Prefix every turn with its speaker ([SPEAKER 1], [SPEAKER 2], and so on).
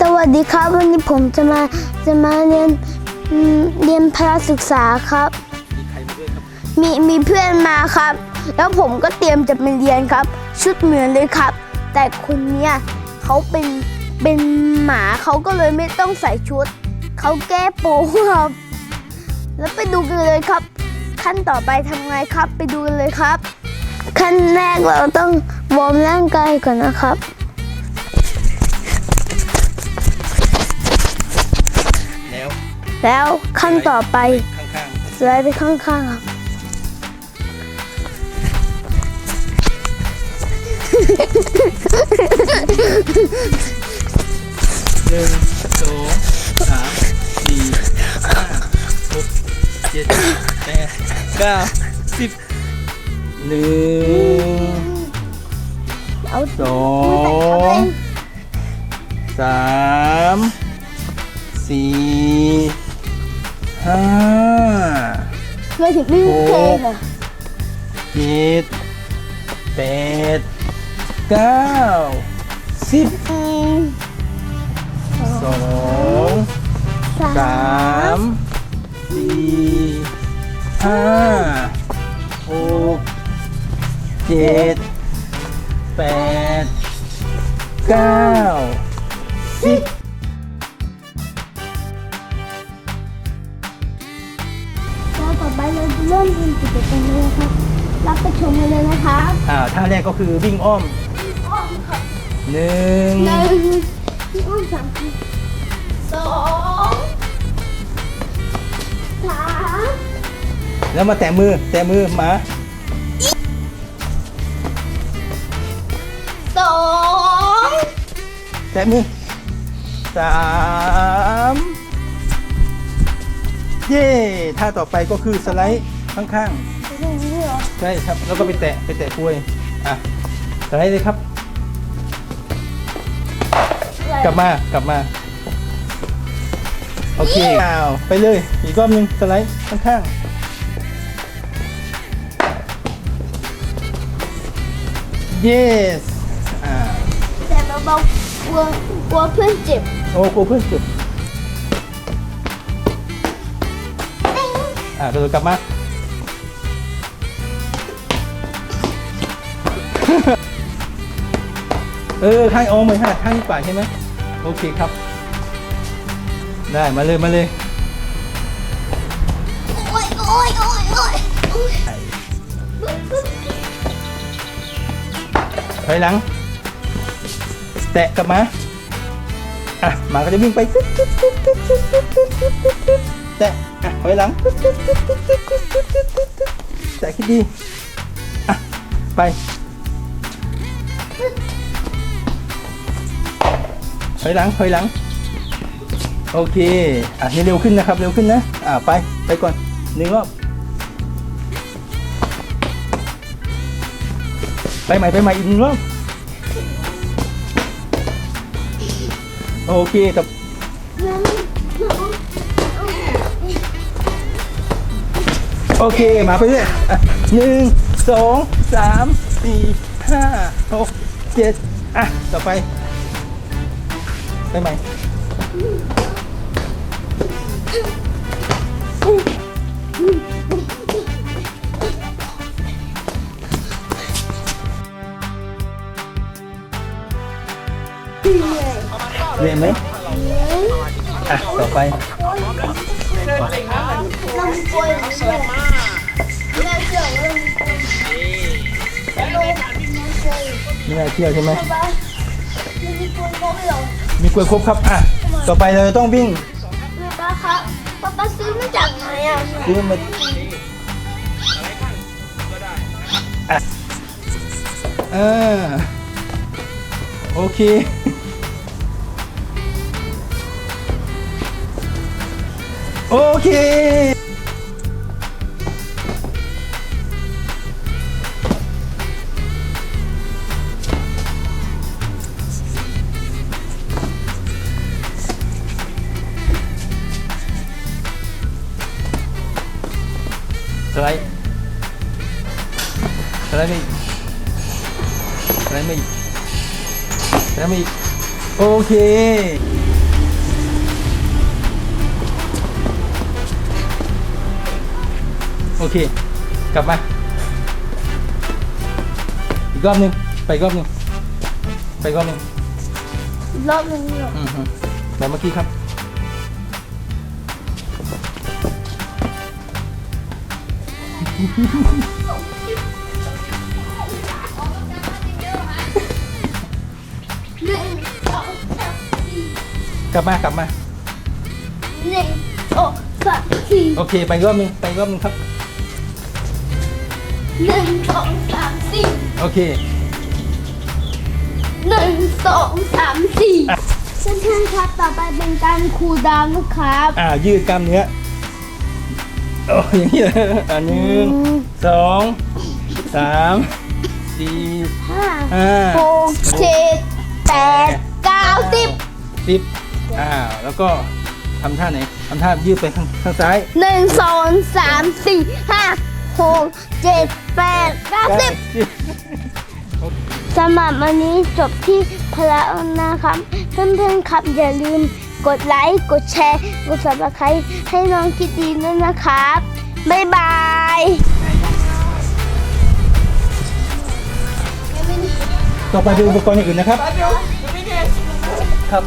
[SPEAKER 1] สวัสดีครับ วันนี้ผมจะมาจะมาเรียนอืมเรียนพละศึกษาครับ
[SPEAKER 2] มีใครมาด้วยครับ
[SPEAKER 1] มีมีเพื่อนมาครับ แล้วผมก็เตรียมจะไปเรียนครับ ชุดเหมือนเลยครับ แต่คนเนี้ยเขาเป็นเป็นหมาเขาก็เลยไม่ต้องใส่ชุด เขาแก้โปงครับ แล้วไปดูกันเลยครับ ขั้นต่อไปทำไงครับ ไปดูกันเลยครับ ขั้นแรกเราต้องวอร์มร่างกายก่อนนะครับ
[SPEAKER 2] แล้ว
[SPEAKER 1] ขั้นต่อไป
[SPEAKER 2] ข้าง
[SPEAKER 1] สไลด์ไปข้างๆครับ
[SPEAKER 2] ๆหนึ่งสองสามสี่ห้าหกเจ็ดแปดเก้าสิบหนึ่ง
[SPEAKER 1] เอา
[SPEAKER 2] สองสามสี่
[SPEAKER 1] ไม่ถึงวิ่งเพลงอะ
[SPEAKER 2] เจ็ดแปดเก้าสิบ
[SPEAKER 1] อืม
[SPEAKER 2] สอง
[SPEAKER 1] สา
[SPEAKER 2] สามมสี่ห้าหกเจ็ดแปดเก้าสิบ
[SPEAKER 1] มทำกิจกรรมเลยนะครับ รับไปชมกันเลยนะครับ
[SPEAKER 2] อ่าท่าแรกก็คือวิ่งอ้อม
[SPEAKER 1] อ้อมครับ
[SPEAKER 2] หนึ่ง
[SPEAKER 1] หนึ่งอ้อมสามสองสาม
[SPEAKER 2] แล้วมาแตะมือ แตะมือหมา
[SPEAKER 1] สอง
[SPEAKER 2] แตะมือสามเย่ท่าต่อไปก็คือสไลด์ ข้างๆ
[SPEAKER 1] ตรงนี้เหรอ
[SPEAKER 2] ใช่ครับ แล้วก็ไปแตะไปแตะกล้วยอะสไลด์เลยครับ กลับมากลับมา โอเคอ้าวไปเลย อีกรอบหนึงสไลด์ข้างๆ yes อ่า
[SPEAKER 1] แต่เบาๆกลัวกลัวเพื่อนเจ็บ
[SPEAKER 2] โอ้กูเพื่อนจุดอ่ากระโดดกลับมา เออข้างโอ้ไม่ใช่ข้างปากใช่ไหมโอเคครับ ได้มาเลยมาเลย
[SPEAKER 1] โอ้ยโอ้ยโอ้ยโอ้ยโอ้ย
[SPEAKER 2] ถอยหลัง แตะกลับมา อะหมาก็จะวิ่งไปแตะอะถอยหลังแตะคิดดี อะ ไป อยหลังถอยหลัง โอเค อะนี่เร็วขึ้นนะครับ เร็วขึ้นนะ อะไป ไปก่อนหนึ่งรอบ ไปใหม่ไปใหม่อีกหนึ่งรอบ โอเคกับโอเค มาไปเรื่อยอะหนึ่งสองสามสี่ห้าหกเจ็ดอะ ต่อไป ได้ไหมเรียนไหมอะต่อไป
[SPEAKER 1] ลมกลวยวยมากเรือเสือลมกลวยล
[SPEAKER 2] ยเรือเที่ยวใช่ไหม มีกล้วยครบครับอะต่อไปเราจะต้องวิ่ง
[SPEAKER 1] แม่ป้าครับป้าป้าซื้อมาจากไหนอะ
[SPEAKER 2] ซื้อมาอะอ่าโอเคโอเค สไลด์สไลด์ไม่อีกสไลด์ไม่อีกสไลด์ไม่อีกโอเคโอเค กลับมา อีกรอบหนึ่งไปอีกรอบหนึ่งไปอีกรอบหนึ่ง
[SPEAKER 1] รอบนึงเหรอ
[SPEAKER 2] อืมฮึแบบเมื่อกี้ครับ
[SPEAKER 1] หนึ่งสองสามสี่
[SPEAKER 2] กลับมากลับมา
[SPEAKER 1] หนึ่งสองสามสี่
[SPEAKER 2] โอเค ไปอีกรอบหนึ่งไปอีกรอบหนึ่งครับ
[SPEAKER 1] หนึ่งสองสามสี่
[SPEAKER 2] โอเค
[SPEAKER 1] หนึ่งสองสามสี่เพื่อนๆครับต่อไปเป็นการคูลดาวน์นะครับ
[SPEAKER 2] อ่ายืดกล้ามเนื้อ โอ้อย่างนี้เลยอ่าหนึ่งสองสามสี่
[SPEAKER 1] ห้า
[SPEAKER 2] ห้า
[SPEAKER 1] หกเจ็ดแปดเก้าสิบ
[SPEAKER 2] สิบอ่าแล้วก็ทำท่าไหนทำท่ายืดไปข้างข้างซ้าย
[SPEAKER 1] หนึ่งสองสามสี่ห้าหกเจ็ดแปดเก้าสิบสำหรับวันนี้จบที่พละนะครับ เพื่อนๆครับอย่าลืม กดไลค์กดแชร์ กด subscribe ให้น้องคิดดีด้วยนะครับ บ๊ายบาย
[SPEAKER 2] ต่อไปดูอุปกรณ์อย่างอื่นนะครับ ครับ